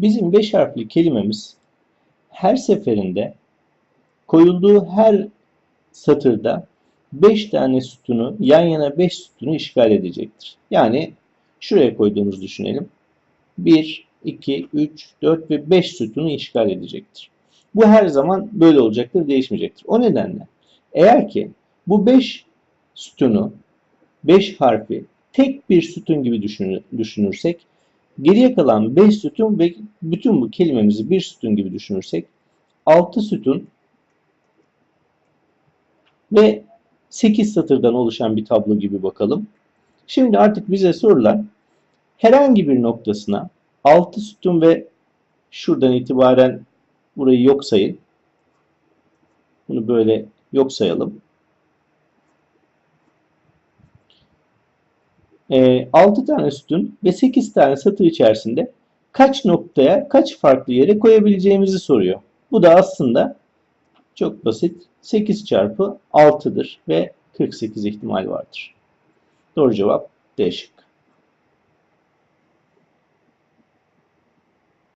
Bizim 5 harfli kelimemiz her seferinde koyulduğu her satırda 5 tane sütunu yan yana 5 sütunu işgal edecektir. Yani şuraya koyduğumuzu düşünelim. 1, 2, 3, 4 ve 5 sütunu işgal edecektir. Bu her zaman böyle olacaktır, değişmeyecektir. O nedenle eğer ki bu 5 sütunu, 5 harfi tek bir sütun gibi düşünür- düşünürsek, geriye kalan 5 sütun ve bütün bu kelimemizi bir sütun gibi düşünürsek, 6 sütun ve 8 satırdan oluşan bir tablo gibi bakalım. Şimdi artık bize sorulan herhangi bir noktasına 6 sütun ve şuradan itibaren burayı yok sayın. Bunu böyle yok sayalım. Ee, 6 tane sütun ve 8 tane satır içerisinde kaç noktaya, kaç farklı yere koyabileceğimizi soruyor. Bu da aslında çok basit. 8 çarpı 6'dır ve 48 ihtimal vardır. Doğru cevap D şıkkı.